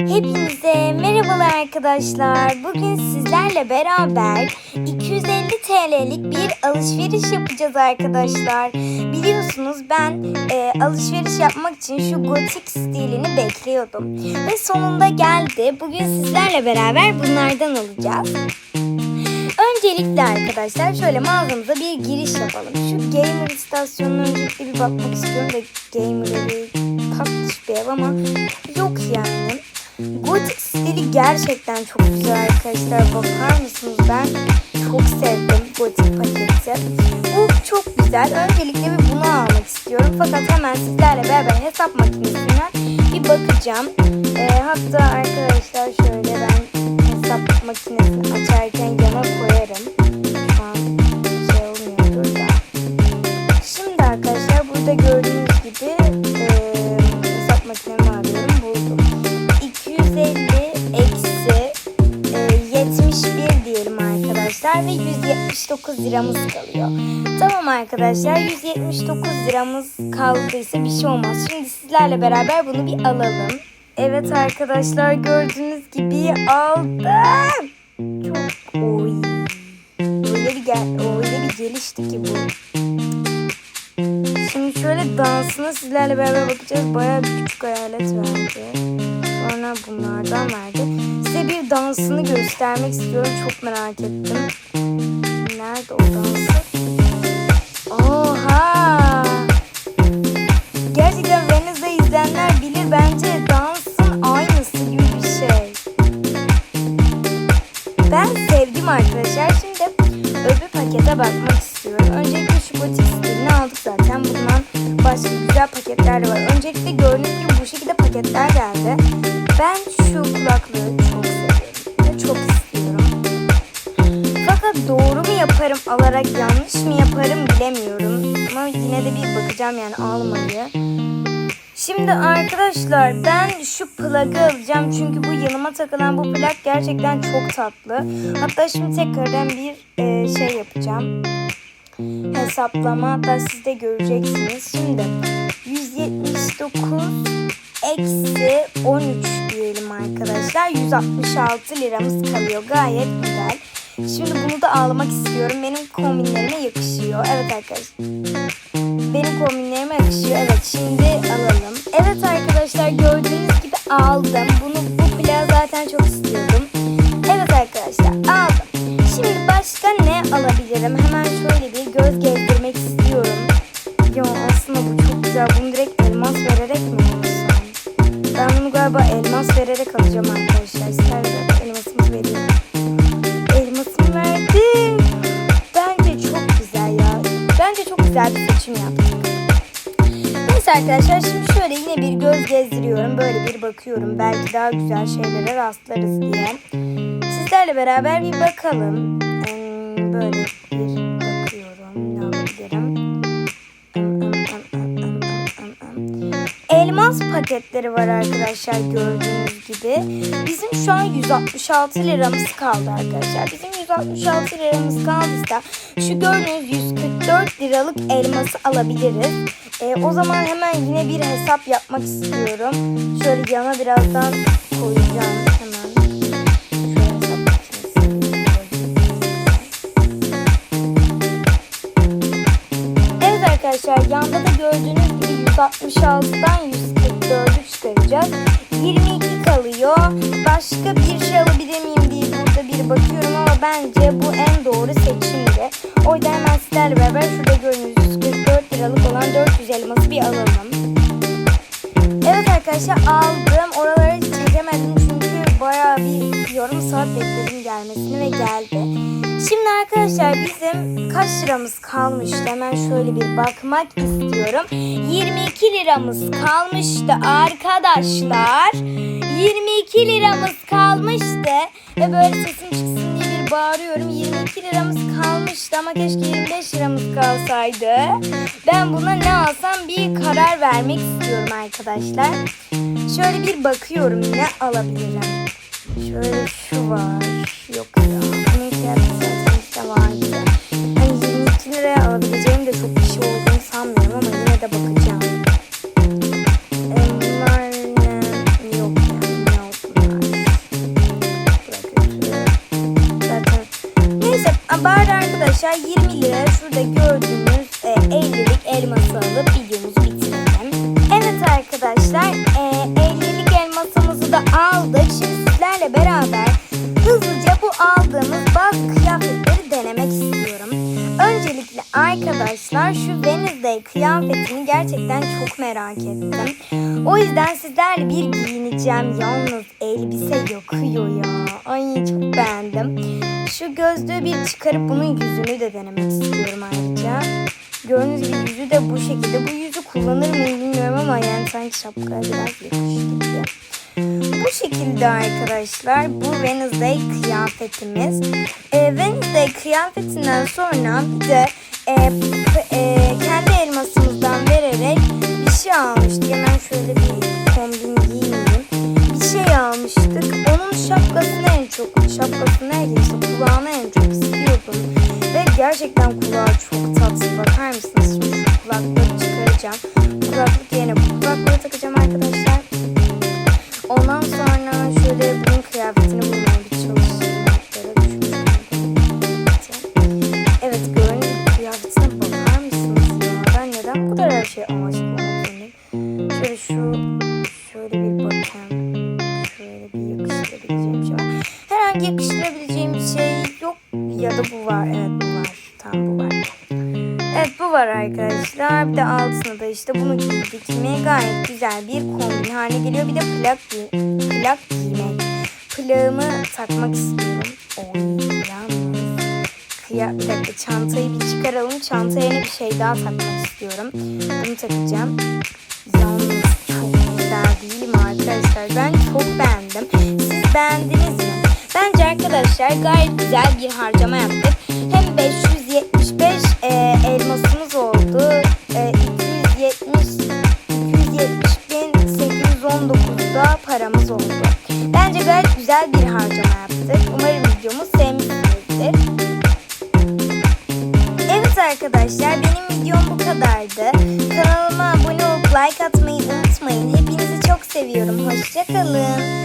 Hepinize merhabalar arkadaşlar. Bugün sizlerle beraber 250 TL'lik bir alışveriş yapacağız arkadaşlar. Biliyorsunuz ben e, alışveriş yapmak için şu gotik stilini bekliyordum. Ve sonunda geldi. Bugün sizlerle beraber bunlardan alacağız. Öncelikle arkadaşlar şöyle mağazamıza bir giriş yapalım. Şu gamer istasyonuna öncelikle bir bakmak istiyorum da gamer evi tatlış bir ev ama yok yani. Gotik stili gerçekten çok güzel arkadaşlar. Bakar mısınız? Ben çok sevdim gotik paketi. Bu çok güzel. Öncelikle bir bunu almak istiyorum. Fakat hemen sizlerle beraber hesap makinesinden bir bakacağım. Ee, hatta arkadaşlar şöyle ben hesap makinesini açarken yana koyarım. 179 liramız kalıyor. Tamam arkadaşlar 179 liramız kaldıysa bir şey olmaz. Şimdi sizlerle beraber bunu bir alalım. Evet arkadaşlar gördüğünüz gibi aldım. Çok oy. Öyle bir, gel öyle bir gelişti ki bu. Şimdi şöyle dansına sizlerle beraber bakacağız. Bayağı bir küçük hayalet verdi. Sonra bunlardan verdi. Size bir dansını göstermek istiyorum. Çok merak ettim. Nerede o dansı? Oha! Gerçekten Venizde izleyenler bilir. Bence dansın aynısı gibi bir şey. Ben sevdim arkadaşlar. Şimdi öbür pakete bakmak istiyorum. Öncelikle şu gotik stilini aldık zaten. Bundan başka güzel paketler var. Alarak yanlış mı yaparım bilemiyorum. Ama yine de bir bakacağım yani almayı. Şimdi arkadaşlar ben şu plakı alacağım çünkü bu yanıma takılan bu plak gerçekten çok tatlı. Hatta şimdi tekrardan bir e, şey yapacağım. Hesaplama hatta siz de göreceksiniz. Şimdi 179 eksi 13 diyelim arkadaşlar. 166 liramız kalıyor. Gayet güzel. Şimdi bunu da almak istiyorum. Benim kombinlerime yakışıyor. Evet arkadaşlar. Benim kombinlerime yakışıyor. Evet şimdi alalım. Evet arkadaşlar gördüğünüz gibi aldım. Bunu bu plağı zaten çok istiyordum. Evet arkadaşlar aldım. Şimdi başka ne alabilirim? Hemen şöyle bir göz gezdirmek istiyorum. Yo aslında bu çok güzel. Bunu direkt elmas vererek mi alsam? Ben bunu galiba elmas vererek alacağım arkadaşlar şimdi şöyle yine bir göz gezdiriyorum. Böyle bir bakıyorum. Belki daha güzel şeylere rastlarız diye. Sizlerle beraber bir bakalım. Hmm, Böyle bir paketleri var arkadaşlar gördüğünüz gibi. Bizim şu an 166 liramız kaldı arkadaşlar. Bizim 166 liramız kaldıysa şu gördüğünüz 144 liralık elması alabiliriz. Ee, o zaman hemen yine bir hesap yapmak istiyorum. Şöyle yana birazdan koyacağım arkadaşlar yanda da gördüğünüz gibi 166'dan 144'ü bence bu en doğru seçimdi. O yüzden hemen sizlerle beraber şurada gördüğünüz 144 liralık olan 400 elması bir alalım. Evet arkadaşlar aldım. Oraları çekemedim çünkü bayağı bir yarım saat bekledim gelmesini ve geldi. Şimdi arkadaşlar bizim kaç liramız kalmıştı? Hemen şöyle bir bakmak istiyorum. 22 liramız kalmıştı arkadaşlar. 22 liramız kalmıştı. Ve böyle sesim çıksın bağırıyorum. 22 liramız kalmıştı ama keşke 25 liramız kalsaydı. Ben buna ne alsam bir karar vermek istiyorum arkadaşlar. Şöyle bir bakıyorum ne alabilirim. Şöyle şu var. Yok ya. Bunun fiyatı vardı. Hani 22 liraya alabileceğim de çok bir şey olduğunu sanmıyorum ama yine de bakacağım. Arkadaşlar 20 lira şurada gördüğünüz e, 50'lik elması alıp videomuzu bitirelim. Evet arkadaşlar e, 50'lik elmasımızı da aldık. Şimdi sizlerle beraber hızlıca bu aldığımız bazı kıyafetleri denemek istiyorum. Öncelikle arkadaşlar şu Wednesday kıyafetini gerçekten çok merak ettim. O yüzden sizlerle bir giyineceğim. Yalnız elbise yakıyor ya. Ay çok beğendim. Şu gözlüğü bir çıkarıp bunun yüzünü de denemek istiyorum ayrıca. Gördüğünüz gibi yüzü de bu şekilde. Bu yüzü kullanır mıyım bilmiyorum ama yani sanki şapkaya biraz yakıştı. Bu şekilde arkadaşlar bu Wednesday kıyafetimiz. Ee, Wednesday kıyafetinden sonra bir de e, e, kendi elmasımızdan vererek bir şey almıştık. Gerçekten kulağı çok tatlı. Bakar mısınız? Şimdi kulaklığı çıkaracağım. Kulaklık yerine bu kulaklığı takacağım arkadaşlar. Ondan sonra şöyle bunun kıyafetini bulmaya bir düşünüyorum. Evet gibi kıyafetine bakar mısınız ya? Ben neden bu kadar her şey zorundayım? Şöyle şu, şöyle bir bakayım. Şöyle bir yakıştırabileceğim şey var. Herhangi yakıştırabileceğim bir şey yok. Ya da bu var. Evet bu var. Tamam bu var. Evet bu var arkadaşlar. Bir de altına da işte bunu giydik mi gayet güzel bir kombin haline geliyor. Bir de plak, giy plak giymek. Plağımı takmak istiyorum. Oy yalnız. Kıya, bir dakika çantayı bir çıkaralım. Çantaya yeni bir şey daha takmak istiyorum. Bunu takacağım. Yalnız çok güzel değil mi arkadaşlar? Ben çok beğendim. Siz beğendiniz mi? Bence arkadaşlar gayet güzel bir harcama yaptık. Paramız oldu. Bence gayet güzel bir harcama yaptık. Umarım videomu sevmişsinizdir. Evet arkadaşlar benim videom bu kadardı. Kanalıma abone olup like atmayı unutmayın. Hepinizi çok seviyorum. Hoşçakalın.